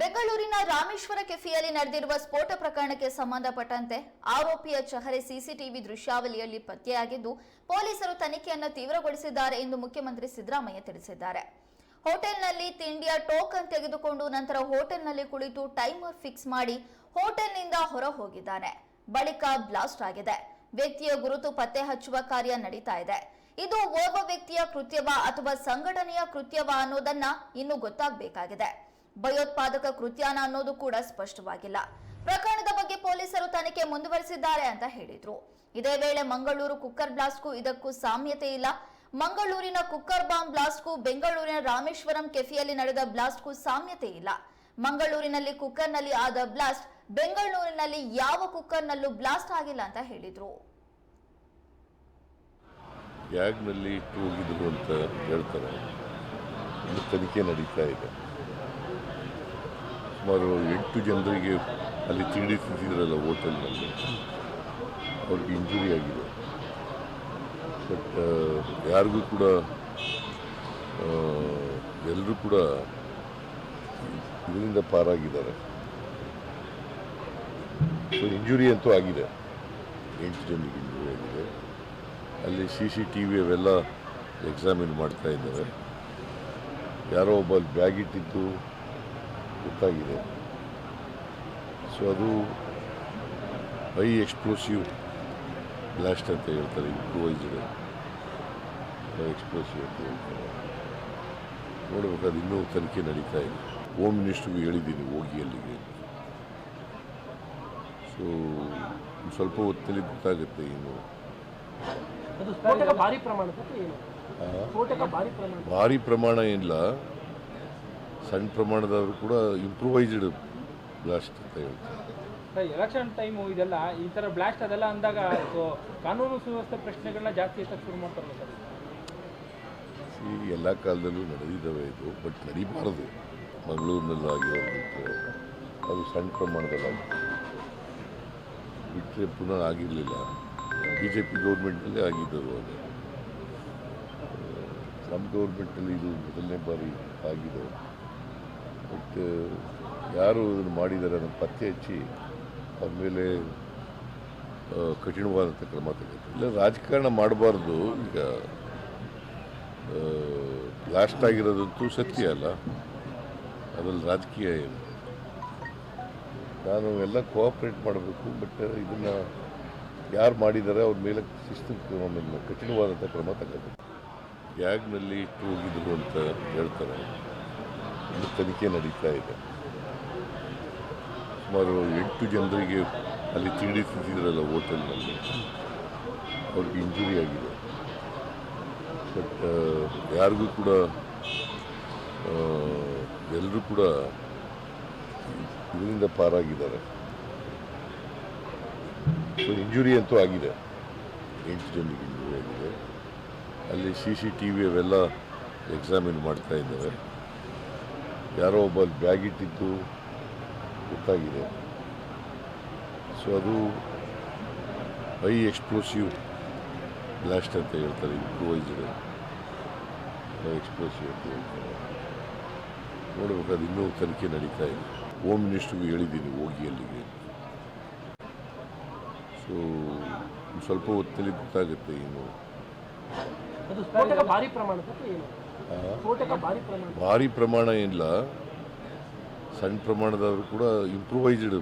ಬೆಂಗಳೂರಿನ ರಾಮೇಶ್ವರ ಕೆಫೆಯಲ್ಲಿ ನಡೆದಿರುವ ಸ್ಫೋಟ ಪ್ರಕರಣಕ್ಕೆ ಸಂಬಂಧಪಟ್ಟಂತೆ ಆರೋಪಿಯ ಚಹರೆ ಸಿಸಿಟಿವಿ ದೃಶ್ಯಾವಳಿಯಲ್ಲಿ ಪತ್ತೆಯಾಗಿದ್ದು, ಪೊಲೀಸರು ತನಿಖೆಯನ್ನು ತೀವ್ರಗೊಳಿಸಿದ್ದಾರೆ ಎಂದು ಮುಖ್ಯಮಂತ್ರಿ ಸಿದ್ದರಾಮಯ್ಯ ತಿಳಿಸಿದ್ದಾರೆ. ಹೋಟೆಲ್ನಲ್ಲಿ ತಿಂಡಿಯ ಟೋಕನ್ ತೆಗೆದುಕೊಂಡು ನಂತರ ಹೋಟೆಲ್ನಲ್ಲಿ ಕುಳಿತು ಟೈಮರ್ ಫಿಕ್ಸ್ ಮಾಡಿ ಹೋಟೆಲ್ನಿಂದ ಹೊರ ಹೋಗಿದ್ದಾನೆ ಬಳಿಕ ಬ್ಲಾಸ್ಟ್ ಆಗಿದೆ. ವ್ಯಕ್ತಿಯ ಗುರುತು ಪತ್ತೆ ಹಚ್ಚುವ ಕಾರ್ಯ ನಡೀತಾ ಇದೆ. ಇದು ಓರ್ವ ವ್ಯಕ್ತಿಯ ಕೃತ್ಯವ ಅಥವಾ ಸಂಘಟನೆಯ ಕೃತ್ಯವ ಅನ್ನೋದನ್ನ ಇನ್ನು ಗೊತ್ತಾಗಬೇಕಾಗಿದೆ. ಭಯೋತ್ಪಾದಕ ಕೃತ್ಯನ ಅನ್ನೋದು ಕೂಡ ಸ್ಪಷ್ಟವಾಗಿಲ್ಲ. ಪ್ರಕರಣದ ಬಗ್ಗೆ ಪೊಲೀಸರು ತನಿಖೆ ಮುಂದುವರಿಸಿದ್ದಾರೆ ಅಂತ ಹೇಳಿದ್ರು. ಇದೇ ವೇಳೆ ಮಂಗಳೂರು ಕುಕ್ಕರ್ ಬ್ಲಾಸ್ಟ್ಗೂ ಇದಕ್ಕೂ ಸಾಮ್ಯತೆ ಇಲ್ಲ. ಮಂಗಳೂರಿನ ಕುಕ್ಕರ್ ಬಾಂಬ್ ಬ್ಲಾಸ್ಟ್ಗೂ ಬೆಂಗಳೂರಿನ ರಾಮೇಶ್ವರಂ ಕೆಫಿಯಲ್ಲಿ ನಡೆದ ಬ್ಲಾಸ್ಟ್ಗೂ ಸಾಮ್ಯತೆ ಇಲ್ಲ. ಮಂಗಳೂರಿನಲ್ಲಿ ಕುಕ್ಕರ್ನಲ್ಲಿ ಆದ ಬ್ಲಾಸ್ಟ್ ಬೆಂಗಳೂರಿನಲ್ಲಿ ಯಾವ ಕುಕ್ಕರ್ನಲ್ಲೂ ಬ್ಲಾಸ್ಟ್ ಆಗಿಲ್ಲ ಅಂತ ಹೇಳಿದ್ರು. ಬ್ಯಾಗ್ನಲ್ಲಿ ಇಟ್ಟು ಹೋಗಿದ್ರು ಅಂತ ಹೇಳ್ತಾರೆ. ತನಿಖೆ ನಡೀತಾ ಇದೆ. ಸುಮಾರು ಎಂಟು ಜನರಿಗೆ ಅಲ್ಲಿ ತಿಂಡಿ ತಿಂತಿದ್ರಲ್ಲ ಹೋಟೆಲ್ನಲ್ಲಿ. ಅವ್ರಿಗೆ ಇಂಜುರಿ ಆಗಿದೆ. ಬಟ್ ಯಾರಿಗೂ ಕೂಡ ಎಲ್ಲರೂ ಕೂಡ ಇದರಿಂದ ಪಾರಾಗಿದ್ದಾರೆ. ಸೊ ಇಂಜುರಿ ಅಂತೂ ಆಗಿದೆ. ಎಂಟು ಜನರಿಗೆ ಇಂಜುರಿ ಆಗಿದೆ. ಅಲ್ಲಿ ಸಿ ಸಿ ಟಿ ವಿ ಅವೆಲ್ಲ ಎಕ್ಸಾಮಿನ್ ಮಾಡ್ತಾ ಇದ್ದಾರೆ. ಯಾರೋ ಒಬ್ಬ ಅಲ್ಲಿ ಬ್ಯಾಗ್ ಇಟ್ಟಿದ್ದು ಗೊತ್ತಾಗಿದೆ. ಸೊ ಅದು ಹೈ ಎಕ್ಸ್ಪ್ಲೋಸಿವ್ ಬ್ಲಾಸ್ಟ್ ಅಂತ ಹೇಳ್ತಾರೆ ಇಂಪ್ರೂವೈಸ್ಡ್ ಎಕ್ಸ್ಪ್ಲೋಸಿವ್ ಅಂತ ಹೇಳ್ತಾರೆ. ನೋಡ್ಬೇಕು ಅದು ಇನ್ನೂ ತನಿಖೆ ನಡೀತಾ ಇದೆ. ಹೋಮ್ ಮಿನಿಸ್ಟ್ರಿಗೂ ಹೇಳಿದ್ದೀನಿ ಹೋಗಿ ಅಲ್ಲಿಗೆ ಸೊ ಸ್ವಲ್ಪ ಹೊತ್ತಲ್ಲಿ ಗೊತ್ತಾಗುತ್ತೆ ಏನು? ಭಾರಿ ಪ್ರಮಾಣ ಏನಿಲ್ಲ ಸಣ್ಣ ಪ್ರಮಾಣದವರು ಕೂಡ ಇಂಪ್ರೂವೈಸ್ಡ್ ಬ್ಲಾಸ್ಟ್ ಅಂತ ಹೇಳ್ತಾರೆ. ಎಲೆಕ್ಷನ್ ಟೈಮು ಇದೆಲ್ಲ ಈ ಥರ ಬ್ಲಾಸ್ಟ್ ಅದೆಲ್ಲ ಅಂದಾಗ ಕಾನೂನು ಸುವ್ಯವಸ್ಥೆ ಪ್ರಶ್ನೆಗಳನ್ನ ಜಾಸ್ತಿ ಎತ್ತಕ್ಕೆ ಶುರು ಮಾಡ್ತಾರಲ್ಲ ಸರ್? ಈ ಎಲ್ಲ ಕಾಲದಲ್ಲೂ ನಡೆದಿದ್ದಾವೆ ಇದು ಬಟ್ ನಡೀಬಾರದು. ಮಂಗಳೂರಿನಲ್ಲಿ ಆಗಿರೋದು ಅದು ಸಣ್ಣ ಪ್ರಮಾಣದಲ್ಲಿ ಬಿಟ್ಟರೆ ಪುನಃ ಆಗಿರಲಿಲ್ಲ. ಬಿ ಜೆ ಪಿ ಗೌರ್ಮೆಂಟಲ್ಲೇ ಆಗಿದ್ದರು ಅದು. ನಮ್ಮ ಗೌರ್ಮೆಂಟಲ್ಲಿ ಇದು ಮೊದಲನೇ ಬಾರಿ ಆಗಿದೆ. ಬಟ್ ಯಾರು ಇದನ್ನು ಮಾಡಿದ್ದಾರೆ ಅದನ್ನು ಪತ್ತೆ ಹಚ್ಚಿ ಅವ್ರ ಮೇಲೆ ಕಠಿಣವಾದಂಥ ಕ್ರಮ ತೆಗೆದು ಇಲ್ಲ, ರಾಜಕಾರಣ ಮಾಡಬಾರ್ದು. ಈಗ ಲಾಸ್ಟ್ ಆಗಿರೋದಂತೂ ಸತ್ಯ ಅಲ್ಲ. ಅದರಲ್ಲಿ ರಾಜಕೀಯ ಏನು? ನಾನು ಎಲ್ಲ ಕೋಆಪ್ರೇಟ್ ಮಾಡಬೇಕು ಬಟ್ ಇದನ್ನು ಯಾರು ಮಾಡಿದ್ದಾರೆ ಅವ್ರ ಮೇಲೆ ಶಿಸ್ತು ಕ್ರಮ ಕಠಿಣವಾದಂಥ ಕ್ರಮ ತಗೋಬೇಕು. ಬ್ಯಾಗ್ನಲ್ಲಿ ಇಟ್ಟು ಹೋಗಿದ್ರು ಅಂತ ಹೇಳ್ತಾರೆ. ತನಿಖೆ ನಡೀತಾ ಇದೆ. ಸುಮಾರು ಎಂಟು ಜನರಿಗೆ ಅಲ್ಲಿ ತಿಂಡಿ ತಿಂತಿದ್ರಲ್ಲ ಹೋಟೆಲ್ನಲ್ಲಿ. ಅವ್ರಿಗೆ ಇಂಜುರಿ ಆಗಿದೆ. ಬಟ್ ಯಾರಿಗೂ ಕೂಡ ಎಲ್ಲರೂ ಕೂಡ ಇದರಿಂದ ಪಾರಾಗಿದ್ದಾರೆ. ಸೊ ಇಂಜುರಿ ಅಂತೂ ಆಗಿದೆ. ಎಂಟು ಜನರಿಗೆ ಇಂಜುರಿ ಆಗಿದೆ. ಅಲ್ಲಿ ಸಿ ಸಿ ಟಿ ವಿ ಅವೆಲ್ಲ ಎಕ್ಸಾಮಿನ್ ಮಾಡ್ತಾ ಇದ್ದಾರೆ. ಯಾರೋ ಒಬ್ಬ ಬ್ಯಾಗ್ ಇಟ್ಟಿದ್ದು ಗೊತ್ತಾಗಿದೆ. ಸೊ ಅದು ಹೈ ಎಕ್ಸ್ಪ್ಲೋಸಿವ್ ಬ್ಲಾಸ್ಟ್ ಅಂತ ಹೇಳ್ತಾರೆ ಇಂಪ್ರೂವೈಸ್ಡ್ ಎಕ್ಸ್ಪ್ಲೋಸಿವ್ ಅಂತ ಹೇಳ್ತಾರೆ. ನೋಡ್ಬೇಕು, ಅದು ಇನ್ನೂ ತನಿಖೆ ನಡೀತಾ ಇದೆ. ಹೋಮ್ ಮಿನಿಸ್ಟ್ರಿಗೂ ಹೇಳಿದ್ದೀನಿ, ಹೋಗಿ ಅಲ್ಲಿಗೆ. ಸೊ ಸ್ವಲ್ಪ ಹೊತ್ತಲ್ಲಿ ಗೊತ್ತಾಗುತ್ತೆ ಏನು. ಭಾರಿ ಪ್ರಮಾಣ ಭಾರಿ ಪ್ರಮಾಣ ಏನಿಲ್ಲ ಸಣ್ಣ ಪ್ರಮಾಣದವರು ಕೂಡ ಇಂಪ್ರೂವೈಸ್ಡ್